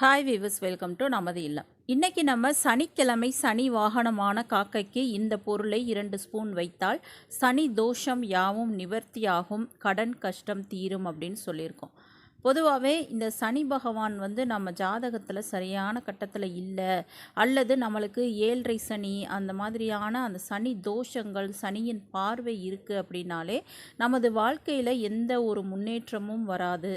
Hi viewers welcome to நமது இல்லம். இன்றைக்கி நம்ம சனிக்கிழமை சனி வாகனமான காக்கைக்கு இந்த பொருளை இரண்டு ஸ்பூன் வைத்தால் சனி தோஷம் யாவும் நிவர்த்தியாகும் கடன் கஷ்டம் தீரும் அப்படின்னு சொல்லியிருக்கோம். பொதுவாகவே இந்த சனி பகவான் வந்து நம்ம ஜாதகத்தில் சரியான கட்டத்தில் இல்லை அல்லது நம்மளுக்கு ஏழ்ரை சனி அந்த மாதிரியான அந்த சனி தோஷங்கள் சனியின் பார்வை இருக்குது அப்படின்னாலே நமது வாழ்க்கையில் எந்த ஒரு முன்னேற்றமும் வராது.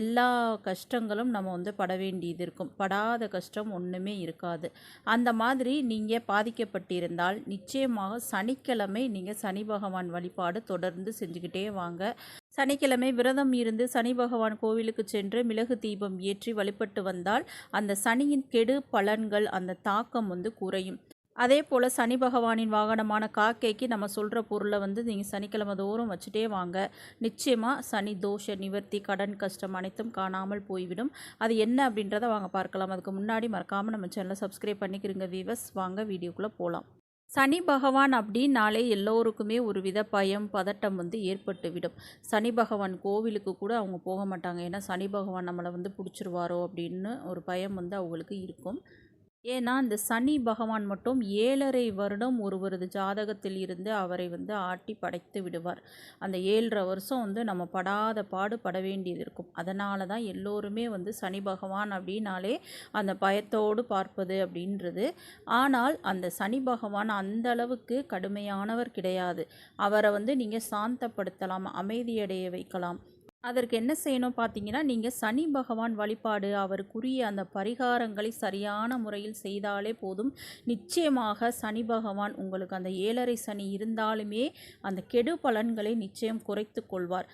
எல்லா கஷ்டங்களும் நம்ம வந்து பட வேண்டியது இருக்கும். படாத கஷ்டம் ஒன்றுமே இருக்காது. அந்த மாதிரி நீங்கள் பாதிக்கப்பட்டிருந்தால் நிச்சயமாக சனிக்கிழமை நீங்கள் சனி பகவான் வழிபாடு தொடர்ந்து செஞ்சுக்கிட்டே வாங்க. சனிக்கிழமை விரதம் இருந்து சனி பகவான் கோவிலுக்கு சென்று மிளகு தீபம் ஏற்றி வழிபட்டு வந்தால் அந்த சனியின் கெடு பலன்கள் அந்த தாக்கம் வந்து குறையும். அதே போல் சனி பகவானின் வாகனமான காக்கைக்கு நம்ம சொல்கிற பொருளை வந்து நீங்கள் சனிக்கிழமை தோறும் வச்சுட்டே வாங்க. நிச்சயமாக சனி தோஷ நிவர்த்தி கடன் கஷ்டம் அனைத்தும் காணாமல் போய்விடும். அது என்ன அப்படின்றத வாங்க பார்க்கலாம். அதுக்கு முன்னாடி மறக்காமல் நம்ம சேனலை சப்ஸ்கிரைப் பண்ணிக்கிறீங்க வீவர்ஸ் வாங்க வீடியோக்குள்ளே போகலாம் சனி பகவான் அப்படின்னாலே எல்லோருக்குமே ஒரு வித பயம் பதட்டம் வந்து ஏற்பட்டுவிடும் சனி பகவான் கோவிலுக்கு கூட அவங்க போக மாட்டாங்க. ஏன்னா சனி பகவான் நம்மளை வந்து பிடிச்சிருவாரோ அப்படின்னு ஒரு பயம் வந்து அவங்களுக்கு இருக்கும். ஏன்னா இந்த சனி பகவான் மட்டும் ஏழரை வருடம் ஒருவரது ஜாதகத்தில் இருந்து அவரை வந்து ஆட்டி படைத்து விடுவார். அந்த ஏழரை வருஷம் வந்து நம்ம படாத பாடு பட வேண்டியது இருக்கும். அதனால தான் எல்லோருமே வந்து சனி பகவான் அப்படின்னாலே அந்த பயத்தோடு பார்ப்பது அப்படின்றது. ஆனால் அந்த சனி பகவான் அந்த அளவுக்கு கடுமையானவர் கிடையாது. அவரை வந்து நீங்கள் சாந்தப்படுத்தலாம் அமைதியடைய வைக்கலாம். அதற்கு என்ன செய்யணும் பார்த்தீங்கன்னா நீங்கள் சனி பகவான் வழிபாடு அவருக்குரிய அந்த பரிகாரங்களை சரியான முறையில் செய்தாலே போதும். நிச்சயமாக சனி பகவான் உங்களுக்கு அந்த ஏழரை சனி இருந்தாலுமே அந்த கெடு பலன்களை நிச்சயம் குறைத்து கொள்வார்.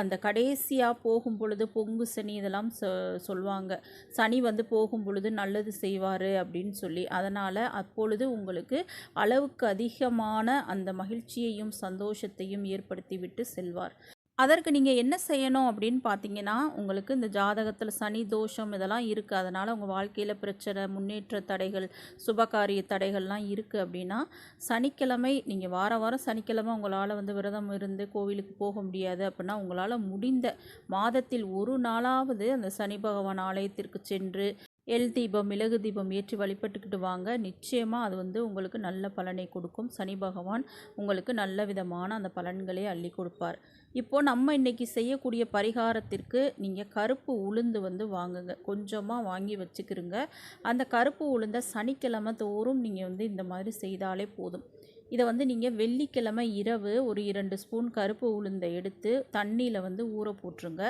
அந்த கடைசியாக போகும் பொழுது பொங்கு சனி இதெல்லாம் சொ சொல்லுவாங்க சனி வந்து போகும் பொழுது நல்லது செய்வார் அப்படின்னு சொல்லி. அதனால் அப்பொழுது உங்களுக்கு அளவுக்கு அதிகமான அந்த மகிழ்ச்சியையும் சந்தோஷத்தையும் ஏற்படுத்திவிட்டு செல்வார். அதற்கு நீங்கள் என்ன செய்யணும் அப்படின்னு பார்த்தீங்கன்னா உங்களுக்கு இந்த ஜாதகத்தில் சனி தோஷம் இதெல்லாம் இருக்குது அதனால் உங்கள் வாழ்க்கையில் பிரச்சனை முன்னேற்ற தடைகள் சுபகாரிய தடைகள்லாம் இருக்குது அப்படின்னா சனிக்கிழமை நீங்கள் வார வாரம் சனிக்கிழமை உங்களால் வந்து விரதம் இருந்து கோவிலுக்கு போக முடியாது அப்படின்னா உங்களால் முடிந்த மாதத்தில் ஒரு நாளாவது அந்த சனி பகவான் ஆலயத்திற்கு சென்று எல் தீபம் மிளகு தீபம் ஏற்றி வழிபட்டுக்கிட்டு வாங்க. நிச்சயமாக அது வந்து உங்களுக்கு நல்ல பலனை கொடுக்கும். சனி பகவான் உங்களுக்கு நல்ல விதமான அந்த பலன்களை அள்ளி கொடுப்பார். இப்போது நம்ம இன்றைக்கி செய்யக்கூடிய பரிகாரத்திற்கு நீங்கள் கருப்பு உளுந்து வந்து வாங்குங்க. கொஞ்சமாக வாங்கி வச்சுக்கிறங்க அந்த கருப்பு உளுந்தை சனிக்கிழமை தோறும் நீங்கள் வந்து இந்த மாதிரி செய்தாலே போதும். இதை வந்து நீங்கள் வெள்ளிக்கிழமை இரவு ஒரு இரண்டு ஸ்பூன் கருப்பு உளுந்தை எடுத்து தண்ணியில் வந்து ஊற போட்டுருங்க.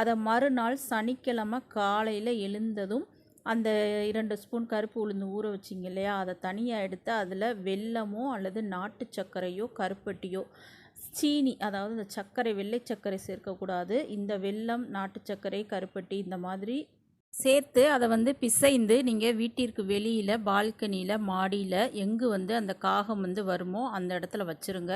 அதை மறுநாள் சனிக்கிழமை காலையில் எழுந்ததும் அந்த இரண்டு ஸ்பூன் கருப்பு உளுந்து ஊற வச்சிங்க இல்லையா? அதை தனியாக எடுத்து அதில் வெல்லமோ அல்லது நாட்டு சர்க்கரையோ கருப்பட்டியோ சீனி அதாவது இந்த சர்க்கரை வெள்ளை சர்க்கரை சேர்க்கக்கூடாது. இந்த வெல்லம் நாட்டு சர்க்கரை கருப்பட்டி இந்த மாதிரி சேர்த்து அதை வந்து பிசைந்து நீங்கள் வீட்டிற்கு வெளியில் பால்கனியில் மாடியில் எங்கு வந்து அந்த காகம் வந்து வருமோ அந்த இடத்துல வச்சுருங்க.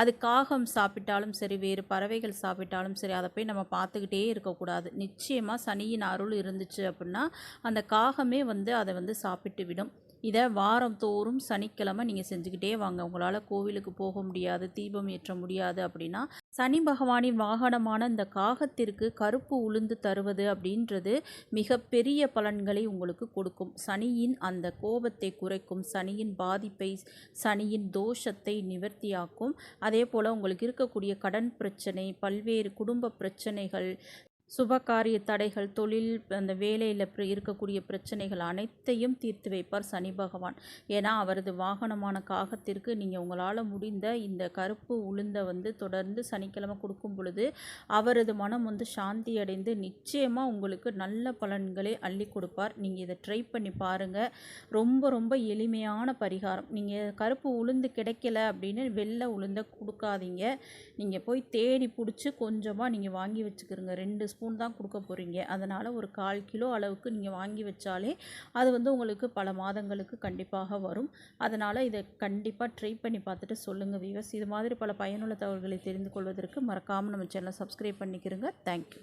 அது காகம் சாப்பிட்டாலும் சரி வேறு பறவைகள் சாப்பிட்டாலும் சரி அதை போய் நம்ம பார்த்துக்கிட்டே இருக்கக்கூடாது. நிச்சயமாக சனியின் அருள் இருந்துச்சு அப்படின்னா அந்த காகமே வந்து அதை வந்து சாப்பிட்டு விடும். இதை வாரம் தோறும் சனிக்கிழமை நீங்கள் செஞ்சுக்கிட்டே வாங்க. உங்களால் கோவிலுக்கு போக முடியாது தீபம் ஏற்ற முடியாது அப்படின்னா சனி பகவானின் வாகனமான இந்த காகத்திற்கு கருப்பு உளுந்து தருவது அப்படின்றது மிகப்பெரிய பலன்களை உங்களுக்கு கொடுக்கும். சனியின் அந்த கோபத்தை குறைக்கும் சனியின் பாதிப்பை சனியின் தோஷத்தை நிவர்த்தியாக்கும். அதே போல் உங்களுக்கு இருக்கக்கூடிய கடன் பிரச்சனை பல்வேறு குடும்ப பிரச்சனைகள் சுபகாரிய தடைகள் தொழில் அந்த வேலையில் இருக்கக்கூடிய பிரச்சனைகள் அனைத்தையும் தீர்த்து வைப்பார் சனி பகவான். ஏன்னா அவரது வாகனமான காகத்திற்கு நீங்கள் உங்களால் முடிந்த இந்த கருப்பு உளுந்தை வந்து தொடர்ந்து சனிக்கிழமை கொடுக்கும் பொழுது அவரது மனம் வந்து சாந்தி அடைந்து நிச்சயமாக உங்களுக்கு நல்ல பலன்களை அள்ளி கொடுப்பார். நீங்கள் இதை ட்ரை பண்ணி பாருங்கள் ரொம்ப ரொம்ப எளிமையான பரிகாரம். நீங்கள் கருப்பு உளுந்து கிடைக்கல அப்படின்னு வெள்ளை உளுந்தை கொடுக்காதீங்க. நீங்கள் போய் தேடி பிடிச்சி கொஞ்சமாக நீங்கள் வாங்கி வச்சுக்கிறங்க ரெண்டு ஸ்பூன் தான் கொடுக்க போகிறீங்க அதனால் ஒரு கால் கிலோ அளவுக்கு நீங்கள் வாங்கி வச்சாலே அது வந்து உங்களுக்கு பல மாதங்களுக்கு கண்டிப்பாக வரும். அதனால் இதை கண்டிப்பாக ட்ரை பண்ணி பார்த்துட்டு சொல்லுங்கள் வீவர்ஸ் இது மாதிரி பல பயனுள்ள தகவல்களை தெரிந்து கொள்வதற்கு மறக்காமல் நம்ம சேனலை சப்ஸ்கிரைப் பண்ணிக்கிறோங்க. தேங்க்யூ